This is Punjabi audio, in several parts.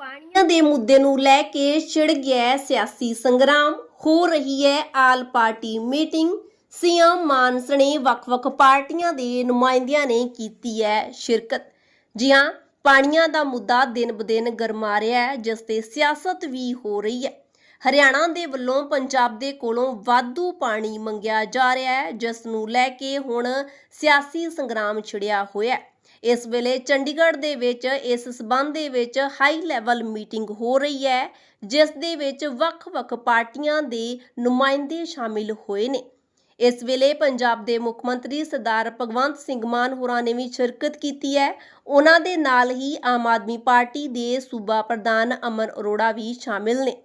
ਪਾਣੀਆਂ ਦੇ ਮੁੱਦੇ ਨੂੰ ਲੈ ਕੇ ਛਿੜ ਗਿਆ ਸਿਆਸੀ ਸੰਗਰਾਮ। ਹੋ ਰਹੀ ਹੈ ਆਲ ਪਾਰਟੀ ਮੀਟਿੰਗ। ਸੀਐਮ ਮਾਨਸ ਨੇ ਵੱਖ-ਵੱਖ ਪਾਰਟੀਆਂ ਦੇ ਨੁਮਾਇੰਦਿਆਂ ਨੇ ਕੀਤੀ ਹੈ ਸ਼ਿਰਕਤ। ਜੀ ਹਾਂ, ਪਾਣੀਆਂ ਦਾ ਮੁੱਦਾ ਦਿਨ-ਬਦਿਨ ਗਰਮਾ ਰਿਹਾ ਹੈ, ਜਿਸ ਤੇ ਸਿਆਸਤ ਵੀ ਹੋ ਰਹੀ ਹੈ। ਹਰਿਆਣਾ ਦੇ ਵੱਲੋਂ ਪੰਜਾਬ ਦੇ ਕੋਲੋਂ ਵਾਧੂ ਪਾਣੀ ਮੰਗਿਆ ਜਾ ਰਿਹਾ ਹੈ, ਜਿਸ ਨੂੰ ਲੈ ਕੇ ਹੁਣ ਸਿਆਸੀ ਸੰਗਰਾਮ ਛਿੜਿਆ ਹੋਇਆ ਹੈ। ਇਸ ਵੇਲੇ ਚੰਡੀਗੜ੍ਹ ਦੇ ਵਿੱਚ ਇਸ ਸਬੰਧ ਦੇ ਵਿੱਚ ਹਾਈ ਲੈਵਲ ਮੀਟਿੰਗ ਹੋ ਰਹੀ ਹੈ, ਜਿਸ ਦੇ ਵਿੱਚ ਵੱਖ-ਵੱਖ ਪਾਰਟੀਆਂ ਦੇ ਨੁਮਾਇੰਦੇ ਸ਼ਾਮਿਲ ਹੋਏ ਨੇ। ਇਸ ਵੇਲੇ ਪੰਜਾਬ ਦੇ ਮੁੱਖ ਮੰਤਰੀ ਸਰਦਾਰ ਭਗਵੰਤ ਸਿੰਘ ਮਾਨ ਹੋਰਾਂ ਨੇ ਵੀ ਸ਼ਿਰਕਤ ਕੀਤੀ ਹੈ। ਉਹਨਾਂ ਦੇ ਨਾਲ ਹੀ ਆਮ ਆਦਮੀ ਪਾਰਟੀ ਦੇ ਸੂਬਾ ਪ੍ਰਧਾਨ ਅਮਨ ਅਰੋੜਾ ਵੀ ਸ਼ਾਮਿਲ ਨੇ।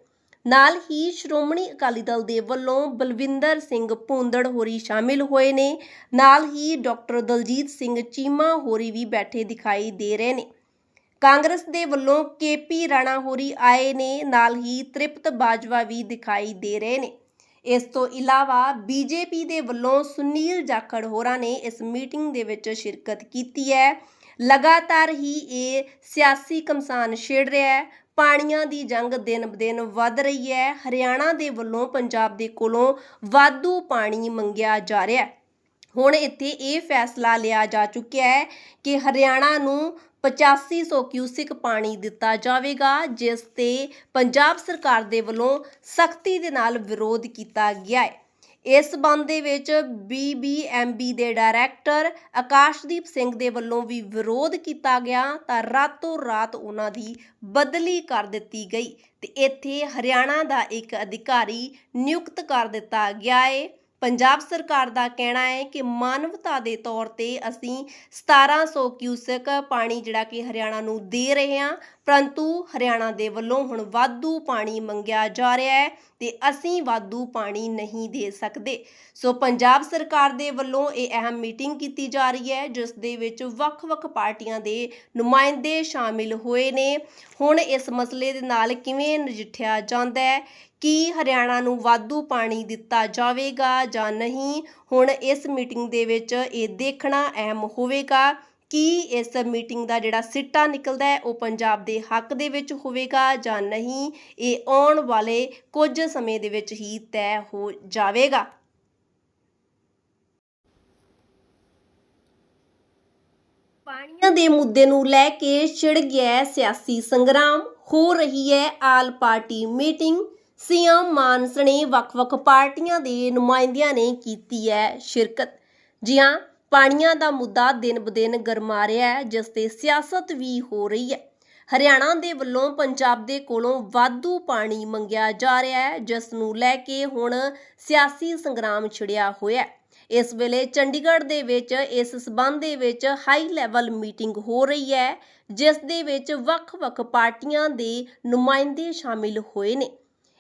ਨਾਲ ਹੀ ਸ਼੍ਰੋਮਣੀ ਅਕਾਲੀ ਦਲ ਦੇ ਵੱਲੋਂ ਬਲਵਿੰਦਰ ਸਿੰਘ ਭੂੰਦੜ ਹੋਰੀ ਸ਼ਾਮਿਲ ਹੋਏ ਨੇ। ਨਾਲ ਹੀ ਡਾਕਟਰ ਦਲਜੀਤ ਸਿੰਘ ਚੀਮਾ ਹੋਰੀ ਵੀ ਬੈਠੇ ਦਿਖਾਈ ਦੇ ਰਹੇ ਨੇ। ਕਾਂਗਰਸ ਦੇ ਵੱਲੋਂ ਕੇਪੀ ਰਾਣਾ ਹੋਰੀ ਆਏ ਨੇ, ਨਾਲ ਹੀ ਤ੍ਰਿਪਤ ਬਾਜਵਾ ਵੀ ਦਿਖਾਈ ਦੇ ਰਹੇ ਨੇ। ਇਸ ਤੋਂ ਇਲਾਵਾ ਬੀਜੇਪੀ ਦੇ ਵੱਲੋਂ ਸੁਨੀਲ ਜਾਖੜ ਹੋਰਾਂ ਨੇ ਇਸ ਮੀਟਿੰਗ ਦੇ ਵਿੱਚ ਸ਼ਿਰਕਤ ਕੀਤੀ ਹੈ। ਲਗਾਤਾਰ ਹੀ ਇਹ ਸਿਆਸੀ ਕਮਸਾਨ ਛੇੜ ਰਿਹਾ ਹੈ। ਪਾਣੀਆਂ ਦੀ ਜੰਗ ਦਿਨ-ਦਿਨ ਵੱਧ ਰਹੀ ਹੈ। ਹਰਿਆਣਾ ਦੇ ਵੱਲੋਂ ਪੰਜਾਬ ਦੇ ਕੋਲੋਂ ਵਾਧੂ ਪਾਣੀ ਮੰਗਿਆ ਜਾ ਰਿਹਾ ਹੈ। ਹੁਣ ਇੱਥੇ ਇਹ ਫੈਸਲਾ ਲਿਆ ਜਾ ਚੁੱਕਿਆ ਹੈ ਕਿ ਹਰਿਆਣਾ ਨੂੰ 8500 ਕਿਊਸਿਕ ਪਾਣੀ ਦਿੱਤਾ ਜਾਵੇਗਾ, ਜਿਸ ਤੇ ਪੰਜਾਬ ਸਰਕਾਰ ਦੇ ਵੱਲੋਂ ਸਖਤੀ ਦੇ ਨਾਲ ਵਿਰੋਧ ਕੀਤਾ ਗਿਆ ਹੈ। ਇਸ ਸੰਬੰਧ ਦੇ ਵਿੱਚ ਬੀਬੀਐਮਬੀ ਦੇ ਡਾਇਰੈਕਟਰ ਆਕਾਸ਼ਦੀਪ ਸਿੰਘ ਦੇ ਵੱਲੋਂ ਵੀ ਵਿਰੋਧ ਕੀਤਾ ਗਿਆ ਤਾਂ ਰਾਤੋਂ ਰਾਤ ਉਹਨਾਂ ਦੀ ਬਦਲੀ ਕਰ ਦਿੱਤੀ ਗਈ ਤੇ ਇੱਥੇ ਹਰਿਆਣਾ ਦਾ ਇੱਕ ਅਧਿਕਾਰੀ ਨਿਯੁਕਤ ਕਰ ਦਿੱਤਾ ਗਿਆ ਹੈ ਪੰਜਾਬ ਸਰਕਾਰ ਦਾ ਕਹਿਣਾ ਹੈ ਕਿ ਮਾਨਵਤਾ ਦੇ ਤੌਰ ਤੇ ਅਸੀਂ 1700 ਕਿਊਸਕ ਪਾਣੀ ਜਿਹੜਾ ਕਿ ਹਰਿਆਣਾ ਨੂੰ ਦੇ ਰਹੇ ਹਾਂ ਪਰੰਤੂ ਹਰਿਆਣਾ ਦੇ ਵੱਲੋਂ ਹੁਣ ਵਾਧੂ ਪਾਣੀ ਮੰਗਿਆ ਜਾ ਰਿਹਾ ਹੈ ਤੇ ਅਸੀਂ ਵਾਧੂ ਪਾਣੀ ਨਹੀਂ ਦੇ ਸਕਦੇ। ਸੋ ਪੰਜਾਬ ਸਰਕਾਰ ਦੇ ਵੱਲੋਂ ਇਹ ਅਹਿਮ ਮੀਟਿੰਗ ਕੀਤੀ ਜਾ ਰਹੀ ਹੈ, ਜਿਸ ਦੇ ਵਿੱਚ ਵੱਖ-ਵੱਖ ਪਾਰਟੀਆਂ ਦੇ ਨੁਮਾਇੰਦੇ ਸ਼ਾਮਿਲ ਹੋਏ ਨੇ। ਹੁਣ ਇਸ ਮਸਲੇ ਦੇ ਨਾਲ ਕਿਵੇਂ ਨਜਿੱਠਿਆ ਜਾਂਦਾ ਹੈ? ਕੀ ਹਰਿਆਣਾ ਨੂੰ ਵਾਧੂ ਪਾਣੀ ਦਿੱਤਾ ਜਾਵੇਗਾ ਜਾਂ ਨਹੀਂ? ਹੁਣ ਇਸ ਮੀਟਿੰਗ ਦੇ ਵਿੱਚ ਇਹ ਦੇਖਣਾ ਅਹਿਮ ਹੋਵੇਗਾ। ਕੀ ਇਸ ਮੀਟਿੰਗ ਦਾ ਜਿਹੜਾ ਸਿੱਟਾ ਨਿਕਲਦਾ ਹੈ, ਉਹ ਪੰਜਾਬ ਦੇ ਹੱਕ ਦੇ ਵਿੱਚ ਹੋਵੇਗਾ ਜਾਂ ਨਹੀਂ, ਇਹ ਆਉਣ ਵਾਲੇ ਕੁਝ ਸਮੇਂ ਦੇ ਵਿੱਚ ਹੀ ਤੈਅ ਹੋ ਜਾਵੇਗਾ। ਪਾਣੀਆਂ ਦੇ ਮੁੱਦੇ ਨੂੰ ਲੈ ਕੇ ਛਿੜ ਗਿਆ ਸਿਆਸੀ ਸੰਗਰਾਮ। ਹੋ ਰਹੀ ਹੈ all party meeting. CM Mann ਸਣੇ ਵੱਖ-ਵੱਖ ਪਾਰਟੀਆਂ ਦੇ ਨੁਮਾਇੰਦਿਆਂ ਨੇ ਕੀਤੀ ਹੈ ਸ਼ਿਰਕਤ। ਜੀ ਹਾਂ ਪਾਣੀਆਂ ਦਾ ਮੁੱਦਾ ਦਿਨ-ਬਦਿਨ ਗਰਮਾ ਰਿਹਾ ਹੈ, ਜਿਸ ਤੇ ਸਿਆਸਤ ਵੀ ਹੋ ਰਹੀ ਹੈ। ਹਰਿਆਣਾ ਦੇ ਵੱਲੋਂ ਪੰਜਾਬ ਦੇ ਕੋਲੋਂ ਵਾਧੂ ਪਾਣੀ ਮੰਗਿਆ ਜਾ ਰਿਹਾ ਹੈ, ਜਿਸ ਨੂੰ ਲੈ ਕੇ ਹੁਣ ਸਿਆਸੀ ਸੰਗਰਾਮ ਛਿੜਿਆ ਹੋਇਆ ਹੈ। ਇਸ ਵੇਲੇ ਚੰਡੀਗੜ੍ਹ ਦੇ ਵਿੱਚ ਇਸ ਸਬੰਧ ਦੇ ਵਿੱਚ ਹਾਈ ਲੈਵਲ ਮੀਟਿੰਗ ਹੋ ਰਹੀ ਹੈ, ਜਿਸ ਦੇ ਵਿੱਚ ਵੱਖ-ਵੱਖ ਪਾਰਟੀਆਂ ਦੇ ਨੁਮਾਇੰਦੇ ਸ਼ਾਮਿਲ ਹੋਏ ਨੇ।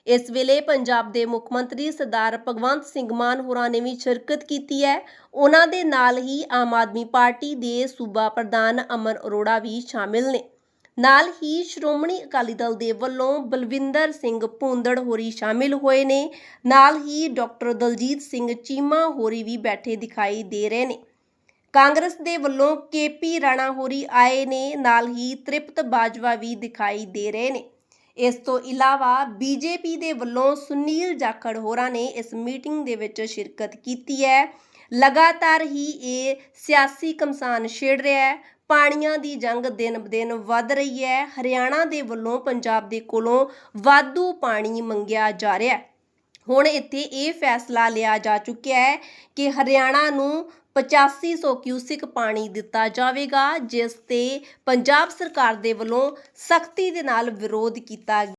ਇਸ ਵੇਲੇ ਪੰਜਾਬ ਦੇ ਮੁੱਖ ਮੰਤਰੀ ਸਰਦਾਰ ਭਗਵੰਤ ਸਿੰਘ ਮਾਨ ਹੋਰਾਂ ਨੇ ਵੀ ਸ਼ਿਰਕਤ ਕੀਤੀ ਹੈ। ਉਹਨਾਂ ਦੇ ਨਾਲ ਹੀ ਆਮ ਆਦਮੀ ਪਾਰਟੀ ਦੇ ਸੂਬਾ ਪ੍ਰਧਾਨ ਅਮਨ ਅਰੋੜਾ ਵੀ ਸ਼ਾਮਿਲ ਨੇ। ਨਾਲ ਹੀ ਸ਼੍ਰੋਮਣੀ ਅਕਾਲੀ ਦਲ ਦੇ ਵੱਲੋਂ ਬਲਵਿੰਦਰ ਸਿੰਘ ਭੂੰਦੜ ਹੋਰੀ ਸ਼ਾਮਿਲ ਹੋਏ ਨੇ। ਨਾਲ ਹੀ ਡਾਕਟਰ ਦਲਜੀਤ ਸਿੰਘ ਚੀਮਾ ਹੋਰੀ ਵੀ ਬੈਠੇ ਦਿਖਾਈ ਦੇ ਰਹੇ ਨੇ। ਕਾਂਗਰਸ ਦੇ ਵੱਲੋਂ ਕੇਪੀ ਰਾਣਾ ਹੋਰੀ ਆਏ ਨੇ। ਨਾਲ ਹੀ ਤ੍ਰਿਪਤ ਬਾਜਵਾ ਵੀ ਦਿਖਾਈ ਦੇ ਰਹੇ ਨੇ। ਇਸ ਤੋਂ ਇਲਾਵਾ ਬੀਜੇਪੀ ਦੇ ਵੱਲੋਂ ਸੁਨੀਲ ਜਾਖੜ ਹੋਰਾਂ ਨੇ ਇਸ ਮੀਟਿੰਗ ਦੇ ਵਿੱਚ ਸ਼ਿਰਕਤ ਕੀਤੀ ਹੈ। ਲਗਾਤਾਰ ਹੀ ਇਹ ਸਿਆਸੀ ਕਮਸਾਨ ਛੇੜ ਰਿਹਾ ਹੈ। ਪਾਣੀਆਂ ਦੀ ਜੰਗ ਦਿਨ-ਦਿਨ ਵੱਧ ਰਹੀ ਹੈ। ਹਰਿਆਣਾ ਦੇ ਵੱਲੋਂ ਪੰਜਾਬ ਦੇ ਕੋਲੋਂ ਵਾਧੂ ਪਾਣੀ ਮੰਗਿਆ ਜਾ ਰਿਹਾ ਹੈ। ਹੁਣ ਇੱਥੇ ਇਹ ਫੈਸਲਾ ਲਿਆ ਜਾ ਚੁੱਕਿਆ ਹੈ ਕਿ ਹਰਿਆਣਾ ਨੂੰ 8500 ਕਿਊਸਿਕ ਪਾਣੀ ਦਿੱਤਾ ਜਾਵੇਗਾ, ਜਿਸ ਤੇ ਪੰਜਾਬ ਸਰਕਾਰ ਦੇ ਵੱਲੋਂ ਸਖਤੀ ਦੇ ਨਾਲ ਵਿਰੋਧ ਕੀਤਾ